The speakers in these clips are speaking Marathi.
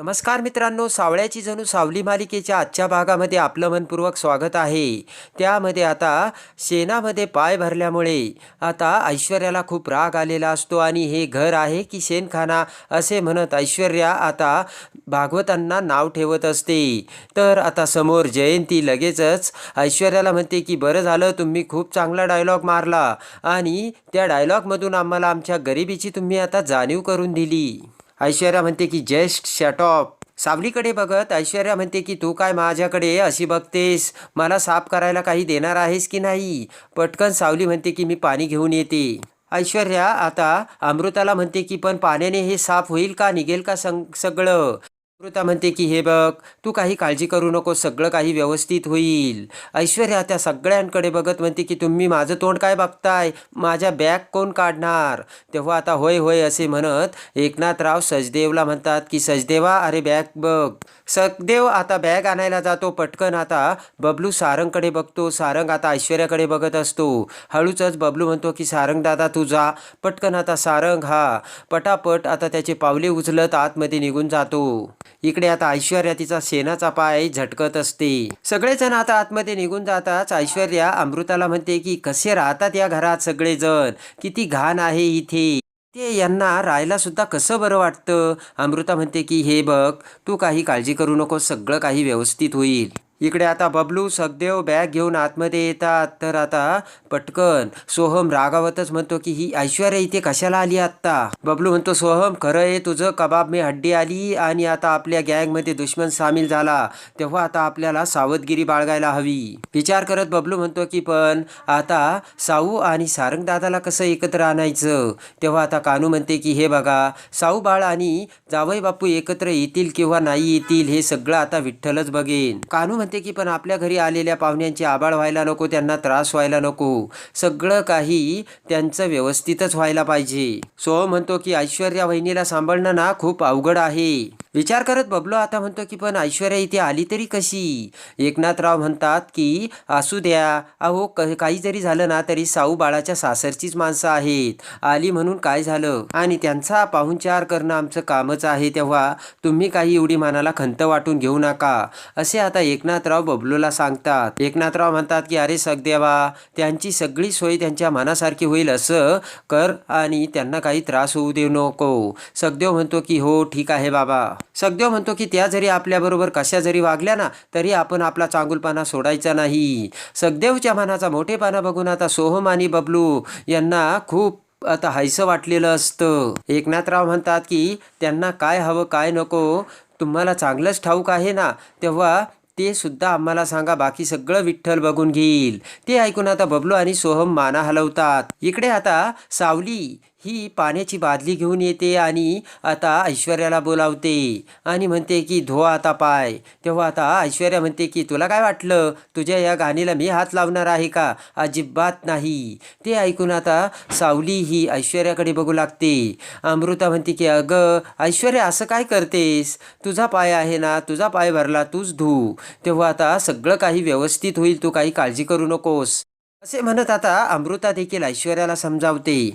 नमस्कार मित्रांनो सावळ्याची जणू सावली मालिकेच्या आजच्या भागामध्ये आपलं मनपूर्वक स्वागत आहे. त्यामध्ये आता शेणामध्ये पाय भरल्यामुळे आता ऐश्वर्याला खूप राग आलेला असतो आणि हे घर आहे की शेणखाना असे म्हणत ऐश्वर्या आता भागवतांना नाव ठेवत असते. तर आता समोर जयंती लगेचच ऐश्वर्याला म्हणते की बरं झालं तुम्ही खूप चांगला डायलॉग मारला आणि त्या डायलॉगमधून आम्हाला आमच्या गरिबीची तुम्ही आता जाणीव करून दिली. ऐश्वर्या म्हणते की जस्ट शटॉप. सावलीकडे बघत ऐश्वर्या म्हणते की तू काय माझ्याकडे अशी बघतेस? मला साफ करायला काही देणार आहेस की नाही? पटकन सावली म्हणते की मी पाणी घेऊन येते. ऐश्वर्या आता अमृताला म्हणते की पण पाण्याने हे साफ होईल का? निघेल का सं सगळं? अमृता म्हणते की हे बघ तू काही काळजी करू नको सगळं काही व्यवस्थित होईल. ऐश्वर्या त्या सगळ्यांकडे बघत म्हणते की तुम्ही माझं तोंड काय बघताय माझ्या बॅग कोण काढणार? तेव्हा आता होय होय असे म्हणत एकनाथराव सचदेवला म्हणतात की सचदेवा अरे बॅग बघ. सचदेव आता बॅग आणायला जातो पटकन आता बबलू सारंगकडे बघतो सारंग आता ऐश्वर्याकडे बघत असतो. हळूचच बबलू म्हणतो की सारंग दादा तू जा. पटकन आता सारंग हा पटापट आता त्याचे पावले उचलत आतमध्ये निघून जातो. इकडे आता ऐश्वर्या तिचा शेणाचा पाय झटकत असते. सगळेजण आता आतमध्ये निघून जाताच ऐश्वर्या अमृताला म्हणते की कसे राहतात या घरात सगळेजण? किती घाण आहे इथे. ते यांना राहायला सुद्धा कसं बरं वाटतं? अमृता म्हणते की हे बघ तू काही काळजी करू नको सगळं काही व्यवस्थित होईल. इकडे आता बबलू सखदेव बॅग घेऊन आतमध्ये येतात. तर आता पटकन सोहम रागावतच म्हणतो की ही ऐश्वर्या इथे कशाला आली आत्ता? बबलू म्हणतो सोहम खरं आहे तुझं कबाब मी हड्डी आली आणि आता आपल्या गँगमध्ये दुश्मन सामील झाला. तेव्हा आता आपल्याला सावधगिरी बाळगायला हवी. विचार करत बबलू म्हणतो की पण आता साऊ आणि सारंग दादाला कसं एकत्र आणायचं? तेव्हा आता कानू म्हणते की हे बघा साऊ बाळ आणि जावई बापू एकत्र येतील किंवा नाही येतील हे सगळं आता विठ्ठलच बघेन. कानू म्हणते की पण आपल्या घरी आलेल्या पाहुण्यांची आबाळ व्हायला नको त्यांना त्रास व्हायला नको. सगळं काही त्यांचं व्यवस्थितच व्हायला पाहिजे. सो म्हणतो की ऐश्वर्या वहिनीला सांभाळणं ना खूप अवघड आहे. विचार करत बबलो आता म्हणतो की पण ऐश्वर्या इथे आली तरी कशी? एकनाथराव म्हणतात की असू द्या. अहो क काही जरी झालं ना तरी साऊ बाळाच्या सासरचीच माणसं आहेत. आली म्हणून काय झालं? आणि त्यांचा पाहुणचार करणं आमचं कामच आहे तेव्हा तुम्ही काही एवढी मनाला खंत वाटून घेऊ नका. असे आता एकनाथ एकनाथराव बबलूला सांगतात. एकनाथराव म्हणतात की अरे सगदेवा त्यांची सगळी सोय त्यांच्या मनासारखी होईल असं कर आणि त्यांना काही त्रास होऊ देऊ नको. सगदेव म्हणतो की हो ठीक आहे बाबा. सगदेव म्हणतो की त्या जरी आपल्याबरोबर कशा जरी वागल्या ना तरी आपण आपला चांगुलपणा सोडायचा नाही. सगदेवच्या मनाचा मोठेपणा बघून आता सोहम आणि बबलू यांना खूप आता हायसं वाटलेलं असतं. एकनाथराव म्हणतात की त्यांना काय हवं काय नको? तुम्हाला चांगलंच ठाऊक आहे ना तेव्हा ते सुद्धा आम्हाला सांगा बाकी सगळं विठ्ठल बघून घेईल. ते ऐकून आता बबलू आणि सोहम माना हलवतात. इकडे आता सावली ही पाण्याची बादली घेऊन येते आणि आता ऐश्वर्याला बोलावते. आणि म्हणते की धो आता पाय. तेव्हा आता ऐश्वर्या म्हणते की तुला काय वाटलं? तुझ्या या गाणीला मी हात लावणार आहे का? अजिबात नाही. ते ऐकून आता सावली ही ऐश्वर्याकडे बघू लागते. अमृता म्हणते की अगं ऐश्वर्या असं काय करतेस? तुझा पाय आहे ना तुझा पाय भरला तूच धू. तेव्हा आता सगळं काही व्यवस्थित होईल तू काही काळजी करू नकोस. असे म्हणत आता अमृता देखील ऐश्वर्याला समजावते.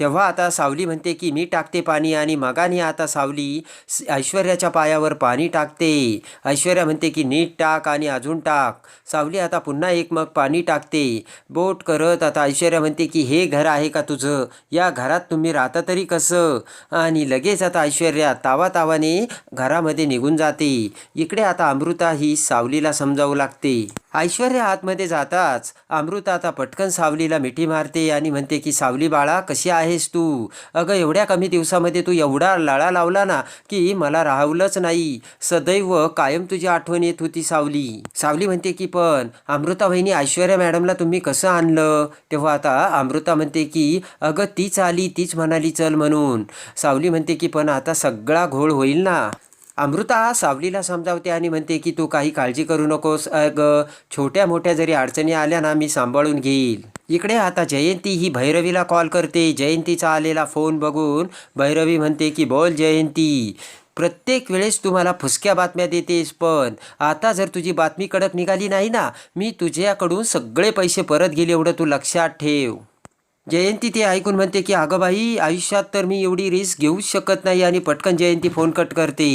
तेव्हा आता सावली म्हणते की मी टाकते पाणी आणि मगाने आता सावली ऐश्वर्याच्या पायावर पाणी टाकते. ऐश्वर्या म्हणते की नीट टाक आणि अजून टाक. सावली आता पुन्हा एक मग पाणी टाकते. बोट करत आता ऐश्वर्या म्हणते की हे घर आहे का तुझं? या घरात तुम्ही राहता तरी कसं? आणि लगेच आता ऐश्वर्या तावा तावाने घरामध्ये निघून जाते. इकडे आता अमृता ही सावलीला समजावू लागते. ऐश्वर्या आतमध्ये जाताच अमृता आता पटकन सावलीला मिठी मारते आणि म्हणते की सावली बाळा कशी आहेस तू? अगं एवढ्या कमी दिवसामध्ये तू एवढा लळा लावला ना की मला राहवलंच नाही. सदैव कायम तुझी आठवण येत होती सावली. सावली म्हणते की पण अमृता वहिनी ऐश्वर्या मॅडमला तुम्ही कसं आणलं? तेव्हा आता अमृता म्हणते की अगं तीच आली तीच म्हणाली चल म्हणून. सावली म्हणते की पण आता सगळा घोळ होईल ना. अमृता सावलीला समजावते आणि म्हणते की तू काही काळजी करू नकोस. अग छोट्या मोठ्या जरी अडचणी आल्या ना मी सांभाळून घेईल. इकडे आता जयंती ही भैरवीला कॉल करते. जयंतीचा आलेला फोन बघून भैरवी म्हणते की बोल जयंती प्रत्येक वेळेस तुम्हाला फुसक्या बातम्या देतेस पण आता जर तुझी बातमी कडक निघाली नाही ना मी तुझ्याकडून सगळे पैसे परत गेले एवढं तू लक्षात ठेव. जयंती ते ऐकून म्हणते की अगं बाई आयुष्यात तर मी एवढी रिस्क घेऊच शकत नाही आणि पटकन जयंती फोन कट करते.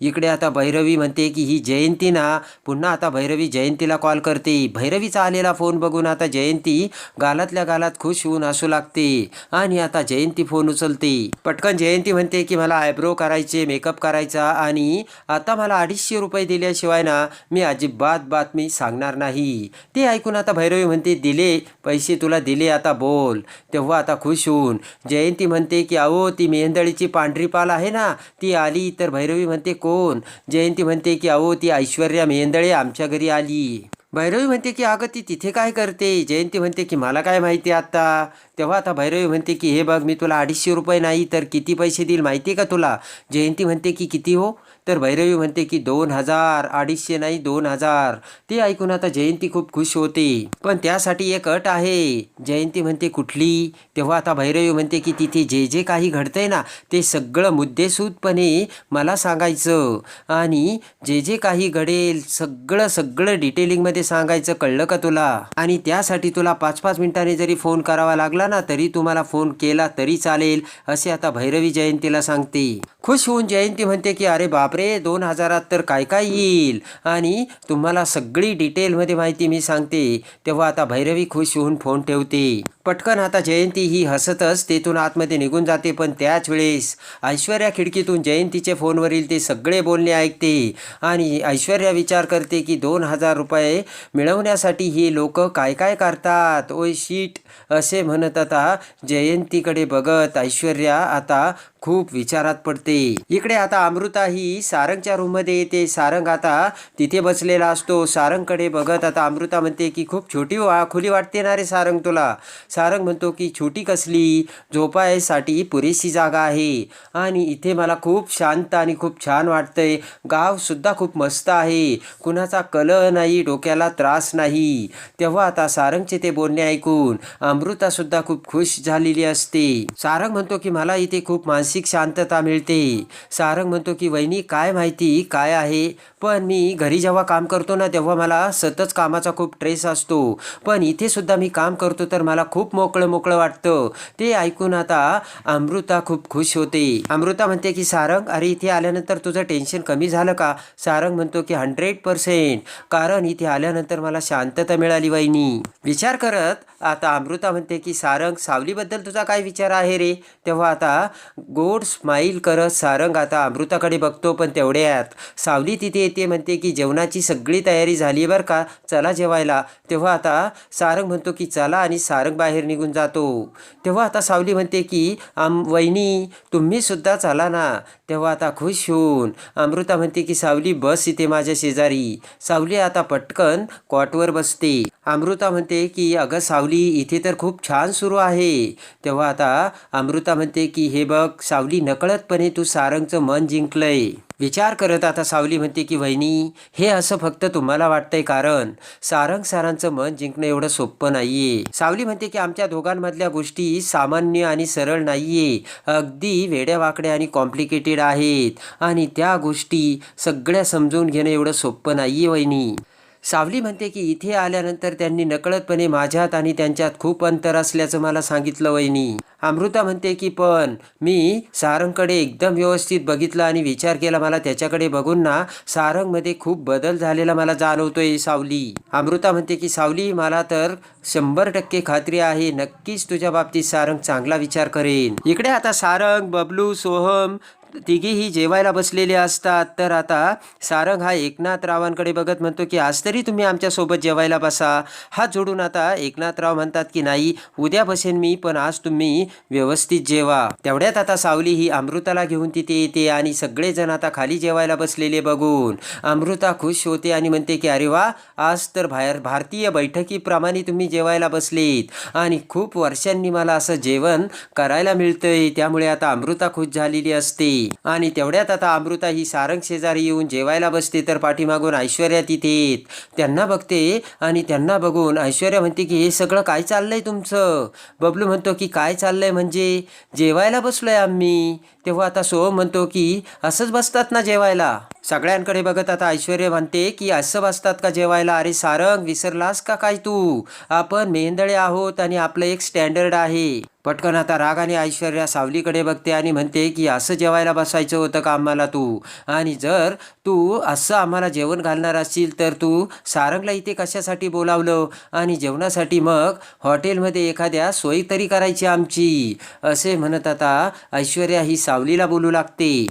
इकडे आता भैरवी म्हणते की ही जयंती ना पुन्हा आता भैरवी जयंतीला कॉल करते. भैरवीचा आलेला फोन बघून आता जयंती गालातल्या गालात खुश होऊन असू लागते आणि आता जयंती फोन उचलते. पटकन जयंती म्हणते की मला आयब्रो करायचे मेकअप करायचा आणि आता मला अडीचशे रुपये दिल्याशिवाय ना मी अजिबात बातमी सांगणार नाही. ते ऐकून आता भैरवी म्हणते दिले पैसे तुला दिले आता बोल. तेव्हा आता खुश होऊन. जयंती म्हणते की अहो ती मेहंदळीची पांढरी पाल आहे ना ती आली तर भैरवी म्हणते कोण? जयंती म्हणते की अहो ती ऐश्वर्या मेहंदळे आमच्या घरी आली. भैरवी म्हणते की अगं ती तिथे काय करते? जयंती म्हणते की मला काय माहिती आता? तेव्हा आता भैरवी म्हणते की हे बघ मी तुला अडीचशे रुपये नाही तर किती पैसे देईल माहिती आहे का तुला? जयंती म्हणते की किती हो? तर भैरवी म्हणते की दोन हजार अडीचशे नाही दोन हजार. ते ऐकून आता जयंती खूप खुश होते. पण त्यासाठी एक अट आहे. जयंती म्हणते कुठली? तेव्हा आता भैरवी म्हणते की तिथे जे जे काही घडतंय ना ते सगळं मुद्देसूदपणे मला सांगायचं. आणि जे जे काही घडेल सगळं सगळं डिटेलिंगमध्ये सांगायचं कळलं का तुला? आणि त्यासाठी तुला पाच पाच मिनिटांनी जरी फोन करावा लागला ना तरी तुम्हाला फोन केला तरी चालेल असे आता भैरवी जयंतीला सांगते. खुश होऊन जयंती म्हणते की अरे बाप बापरे दोन हजारात तर काय काय येईल? आणि तुम्हाला सगळी डिटेलमध्ये माहिती मी सांगते. तेव्हा आता भैरवी खुश होऊन फोन ठेवते. पटकन आता जयंती ही हसतच तेथून आतमध्ये निघून जाते पण त्याच वेळेस ऐश्वर्या खिडकीतून जयंतीचे फोनवरील ते सगळे बोलणे ऐकते. आणि ऐश्वर्या विचार करते की दोन हजार रुपये मिळवण्यासाठी ही लोक काय काय करतात? ओय शीट असे म्हणत आता जयंतीकडे बघत ऐश्वर्या आता खूप विचारात पडते. इकडे आता अमृता ही सारंगच्या रूममध्ये येते. सारंग आता तिथे बसलेला असतो. सारंगकडे बघत आता अमृता म्हणते की खूप छोटी वा खुली वाटते ना रे सारंग तुला? सारंग म्हणतो की छोटी कसली? झोपायसाठी पुरेशी जागा आहे. आणि इथे मला खूप शांत आणि खूप छान वाटतंय. गावसुद्धा खूप मस्त आहे. कुणाचा कलह नाही डोक्याला त्रास नाही. तेव्हा आता सारंगचे ते बोलणे ऐकून अमृतासुद्धा खूप खुश झालेली असते. सारंग म्हणतो की मला इथे खूप मानसिक शांतता मिळते. सारंग म्हणतो की वहिनी काय माहिती काय आहे? पण मी घरी जेव्हा काम करतो ना तेव्हा मला सतत कामाचा खूप ट्रेस असतो. पण इथे सुद्धा मी काम करतो तर मला खूप मोकळं मोकळं वाटतं. ते ऐकून आता अमृता खूप खुश होते. अमृता म्हणते की सारंग अरे इथे आल्यानंतर तुझं टेन्शन कमी झालं का? सारंग म्हणतो की हंड्रेड पर्सेंट. कारण इथे आल्यानंतर मला शांतता मिळाली वहिनी. विचार करत आता अमृता म्हणते की सारंग सावलीबद्दल तुझा काय विचार आहे रे? तेव्हा आता गोड स्माईल करत सारंग आता अमृताकडे बघतो पण तेवढ्यात सावली तिथे येते म्हणते की जेवणाची सगळी तयारी झाली बरं का? चला जेवायला. तेव्हा आता सारंग म्हणतो की चला आणि सारंग बाहेर निघून जातो. तेव्हा आता सावली म्हणते की आम वहिनी तुम्हीसुद्धा चला ना. तेव्हा आता खुश होऊन अमृता म्हणते की सावली बस इथे माझ्या शेजारी. सावली आता पटकन कॉटवर बसते. अमृता म्हणते की अगं सावली इथे तर खूप छान सुरू आहे. तेव्हा आता अमृता म्हणते की हे बघ सावली नकळतपणे तू सारंगचं मन जिंकलंय. विचार करत आता सावली म्हणते की वहिनी हे असं फक्त तुम्हाला वाटतंय कारण सारंग सारांचं मन जिंकणं एवढं सोपं नाहीये. सावली म्हणते की आमच्या दोघांमधल्या गोष्टी सामान्य आणि सरळ नाहीये. अगदी वेड्यावाकड्या आणि कॉम्प्लिकेटेड आहेत. आणि त्या गोष्टी सगळ्या समजून घेणं एवढं सोपं नाहीये वहिनी. सावली म्हणते की इथे आल्यानंतर त्यांनी नकळतपणे माझ्यात आणि त्यांच्यात खूप अंतर असल्याचं मला सांगितलं वहिनी. अमृता म्हणते की पण मी सारंगकडे एकदम व्यवस्थित बघितलं आणि विचार केला मला त्याच्याकडे बघून ना सारंगमध्ये खूप बदल झालेला मला जाणवतोय सावली. अमृता म्हणते की सावली मला तर शंभर टक्के खात्री आहे नक्कीच तुझ्या बाबतीत सारंग चांगला विचार करेन. इकडे आता सारंग बबलू सोहम तिघेही जेवायला बसलेले असतात. तर आता सारंग हा एकनाथरावांकडे बघत म्हणतो की आज तरी तुम्ही आमच्यासोबत जेवायला बसा. हात जोडून आता एकनाथराव म्हणतात की नाही उद्या बसेन मी पण आज तुम्ही व्यवस्थित जेवा. तेवढ्यात आता सावली ही अमृताला घेऊन तिथे येते आणि सगळेजण आता खाली जेवायला बसलेले बघून अमृता खुश होते आणि म्हणते की अरे वा आज तर बाहेर भारतीय बैठकीप्रमाणे तुम्ही जेवायला बसलेत आणि खूप वर्षांनी मला असं जेवण करायला मिळतंय. त्यामुळे आता अमृता खुश झालेली असते. आणि तेवढ्यात आता अमृता ही सारंग शेजारी येऊन जेवायला बसते तर पाठीमागून ऐश्वर्या तिथे येत. त्यांना बघते आणि त्यांना बघून ऐश्वर्या म्हणते की हे सगळं काय चाललंय तुमचं? बबलू म्हणतो की काय चाललंय म्हणजे? जेवायला बसलोय आम्ही. तेव्हा आता सोहम म्हणतो की असंच बसतात ना जेवायला. सगळ्यांकडे बघत आता ऐश्वर्या म्हणते की असं बसतात का जेवायला? अरे सारंग विसरलास का काय तू? आपण मेंदळे आहोत आणि आपलं एक स्टँडर्ड आहे. पटकन आता रागाने ऐश्वर्या सावलीकडे बघते आणि म्हणते की असं जेवायला बसायचं होतं का आम्हाला तू? आणि जर तू असं आम्हाला जेवण घालणार असशील तर तू सारंगला इथे कशासाठी बोलावलं? आणि जेवणासाठी मग हॉटेलमध्ये एखाद्या सोयी तरी करायची आमची. असे म्हणत आता ऐश्वर्या ही सावलीला बोलू लागते.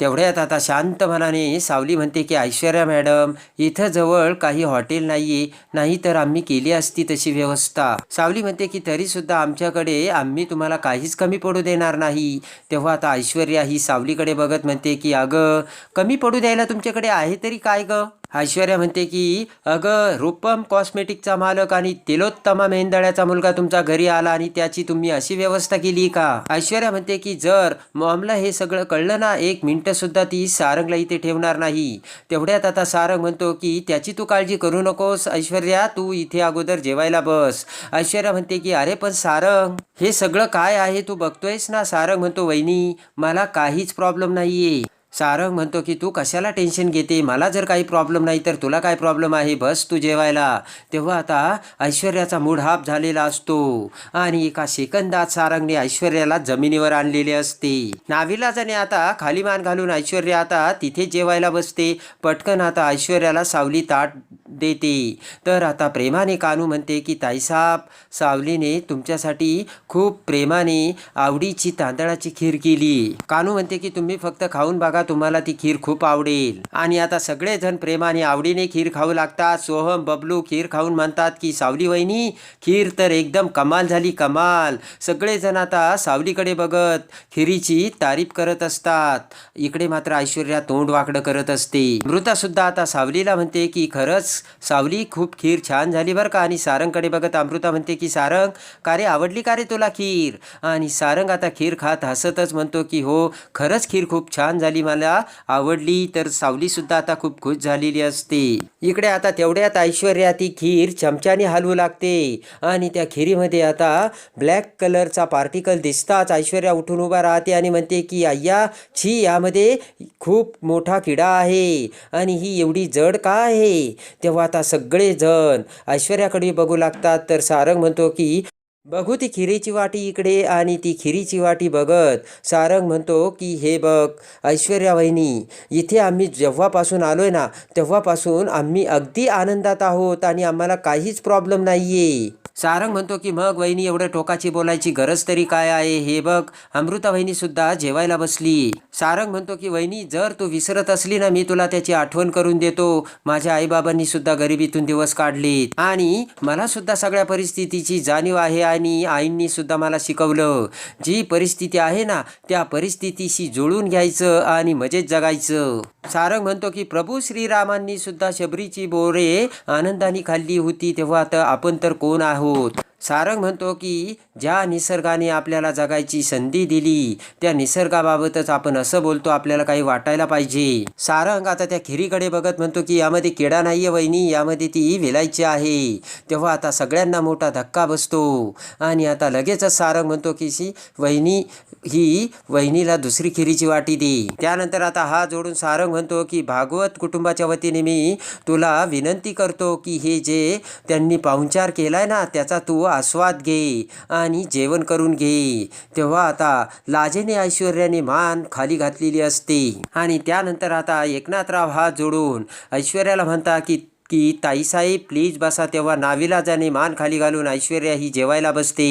तेवढ्यात आता शांत मनाने सावली म्हणते की ऐश्वर्या मॅडम इथं जवळ काही हॉटेल नाहीये. नाही तर आम्ही केली असती तशी व्यवस्था. सावली म्हणते की तरी सुद्धा आमच्याकडे आम्ही तुम्हाला काहीच कमी पडू देणार नाही. तेव्हा आता ऐश्वर्या ही सावलीकडे बघत म्हणते की अगं कमी पडू द्यायला तुमच्याकडे आहे तरी काय गं? ऐश्वर्या म्हणते की अगं रूपम कॉस्मेटिकचा मालक आणि तिलोत्तमा मेंदळ्याचा मुलगा तुमच्या घरी आला आणि त्याची तुम्ही अशी व्यवस्था केली का? ऐश्वर्या म्हणते की जर मॉमला हे सगळं कळलं ना एक मिनटं सुद्धा ती सारंगला इथे ठेवणार नाही. तेवढ्यात आता सारंग म्हणतो की त्याची तू काळजी करू नकोस ऐश्वर्या तू इथे अगोदर जेवायला बस. ऐश्वर्या म्हणते की अरे पण सारंग हे सगळं काय आहे? तू बघतोयस ना? सारंग म्हणतो वहिनी मला काहीच प्रॉब्लेम नाहीये. सारंग म्हणतो की तू कशाला टेन्शन घेते? मला जर काही प्रॉब्लेम नाही तर तुला काय प्रॉब्लेम आहे? बस तू जेवायला. तेव्हा आता ऐश्वर्याचा मूड हाप झालेला असतो. आणि एका सेकंदात सारंगने ऐश्वर्याला जमिनीवर आणलेले असते. नाविलाजाने आता खाली मान घालून ऐश्वर्या आता तिथे जेवायला बसते. पटकन आता ऐश्वर्याला सावली ताट देते. तर आता प्रेमाने कानू म्हणते की ताईसाब सावलीने तुमच्यासाठी खूप प्रेमाने आवडीची तांदळाची खीर केली. कानू म्हणते की तुम्ही फक्त खाऊन बघा तुम्हाला ती खीर खूप आवडेल. आणि आता सगळेजण प्रेमाने आवडीने खीर खाऊ लागतात. सोहम बबलू खीर खाऊन म्हणतात की सावली वहिनी खीर तर एकदम कमाल झाली कमाल. सगळेजण आता सावलीकडे बघत खिरीची तारीफ करत असतात. इकडे मात्र ऐश्वर्या तोंड वाकडं करत असते. मृतासुद्धा आता सावलीला म्हणते की खरंच सावली खूप खीर छान झाली बरं का. आणि सारंगकडे बघत अमृता म्हणते की सारंग का रे? आवडली का रे तुला खीर? आणि सारंग आता खीर खात हसतच म्हणतो की हो खरंच खीर खूप छान झाली मला. आवडली तर सावली सुद्धा आता खूप खुश झालेली असते. इकडे आता तेवढ्यात ऐश्वर्या ती खीर चमच्याने हलवू लागते. आणि त्या खिरीमध्ये आता ब्लॅक कलरचा पार्टिकल दिसताच ऐश्वर्या उठून उभा राहते आणि म्हणते की अय्या छी यामध्ये खूप मोठा किडा आहे. आणि ही एवढी जड का आहे? तेव्हा आता सगळेजण ऐश्वर्याकडे बघू लागतात. तर सारंग म्हणतो की बघू ती खिरीची वाटी इकडे आणि ती खिरीची वाटी बघत. सारंग म्हणतो की हे बघ ऐश्वर्या वहिनी इथे आम्ही जेव्हापासून आलो आहे ना तेव्हापासून आम्ही अगदी आनंदात आहोत आणि आम्हाला काहीच प्रॉब्लेम नाही आहे सारंग म्हणतो की मग वहिनी एवढं टोकाची बोलायची गरज तरी काय आहे? हे बघ अमृता वहिनी सुद्धा जेवायला बसली. सारंग म्हणतो की वहिनी जर तू विसरत असली ना मी तुला त्याची आठवण करून देतो. माझ्या आईबाबांनी सुद्धा गरिबीतून दिवस काढले आणि मला सुद्धा सगळ्या परिस्थितीची जाणीव आहे आणि आईंनी सुद्धा मला शिकवलं. जी परिस्थिती आहे ना त्या परिस्थितीशी जुळून घ्यायचं आणि मजेत जगायचं. सारंग म्हणतो की प्रभू श्रीरामांनी सुद्धा शबरीची बोरे आनंदाने खाल्ली होती. तेव्हा आता आपण तर कोण आहोत? মাহুত सारंग म्हणतो की ज्या निसर्गाने आपल्याला जगायची संधी दिली त्या निसर्गाबाबतच आपण असं बोलतो आपल्याला काही वाटायला पाहिजे. सारंग आता त्या खिरीकडे बघत म्हणतो की यामध्ये किडा नाहीये वहिनी यामध्ये ती विलायची आहे. तेव्हा आता सगळ्यांना मोठा धक्का बसतो. आणि आता लगेचच सारंग म्हणतो की शी वहिनी ही वहिनीला दुसरी खिरीची वाटी दे. त्यानंतर आता हा जोडून सारंग म्हणतो की भागवत कुटुंबाच्या वतीने मी तुला विनंती करतो की हे जे त्यांनी पाहुणचार केलाय ना त्याचा तू आस्वाद घे आणि जेवण करून घे. तेव्हा आता लाजेने ऐश्वर्याने मान खाली घातलेली असते. आणि त्यानंतर आता एकनाथराव हात जोडून ऐश्वर्याला म्हणता की की ताईसाहेब प्लीज बसा. तेव्हा नाविलाजाने मान खाली घालून ऐश्वर्या ही जेवायला बसते.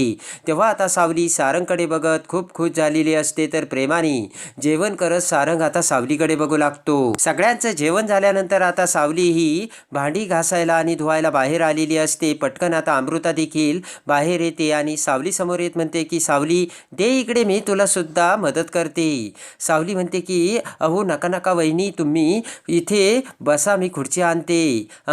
तेव्हा आता सावली सारंगकडे बघत खूप खुश झालेली असते तर प्रेमाने जेवण करत सारंग आता सावलीकडे बघू लागतो. सगळ्यांचं जेवण झाल्यानंतर आता सावली ही भांडी घासायला आणि धुवायला बाहेर आलेली असते. पटकन आता अमृता देखील बाहेर येते आणि सावली समोर येत म्हणते की सावली दे इकडे मी तुला सुद्धा मदत करते. सावली म्हणते की अहो नका नका वहिनी तुम्ही इथे बसा मी खुर्ची आणते.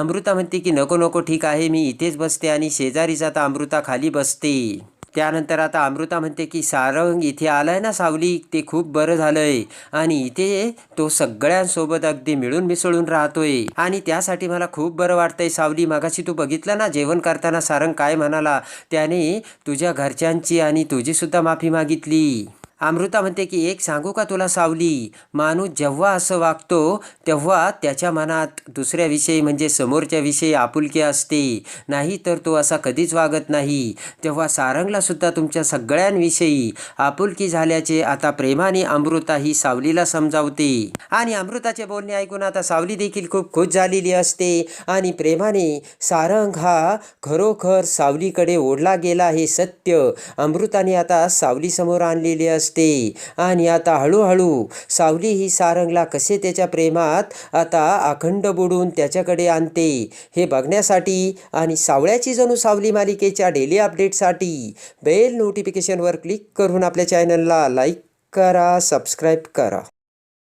अमृता म्हणते की नको नको ठीक आहे मी इथेच बसते आणि शेजारीच आता अमृता खाली बसते. त्यानंतर आता अमृता म्हणते की सारंग इथे आलाय ना सावली ते खूप बरं झालंय. आणि इथे तो सगळ्यांसोबत अगदी मिळून मिसळून राहतोय. आणि त्यासाठी मला खूप बरं वाटतंय सावली मागाशी तू बघितलं ना जेवण करताना सारंग काय म्हणाला? त्याने तुझ्या घरच्यांची आणि तुझी सुद्धा माफी मागितली. अमृता म्हणते की एक सांगू का तुला सावली? माणूस जेव्हा असं वागतो तेव्हा त्याच्या मनात दुसऱ्याविषयी म्हणजे समोरच्या विषयी आपुलकी असते. नाही तर तो असा कधीच वागत नाही. तेव्हा सारंगलासुद्धा तुमच्या सगळ्यांविषयी आपुलकी झाल्याचे आता प्रेमाने अमृता ही सावलीला समजावते. आणि अमृताचे बोलणे ऐकून आता सावली देखील खूप खुश झालेली असते. आणि प्रेमाने सारंग हा खरोखर सावलीकडे ओढला गेला हे सत्य. अमृताने आता सावलीसमोर आणलेले असते. आणि आता हळूहळू सावली ही सारंगला कसे त्याच्या प्रेमात आता अखंड बुडून त्याच्याकडे आणते. हे बघण्यासाठी आणि सावळ्याची जणू सावली मालिकेच्या डेली अपडेटसाठी बेल नोटिफिकेशनवर क्लिक करून आपल्या चॅनलला लाईक करा सबस्क्राईब करा.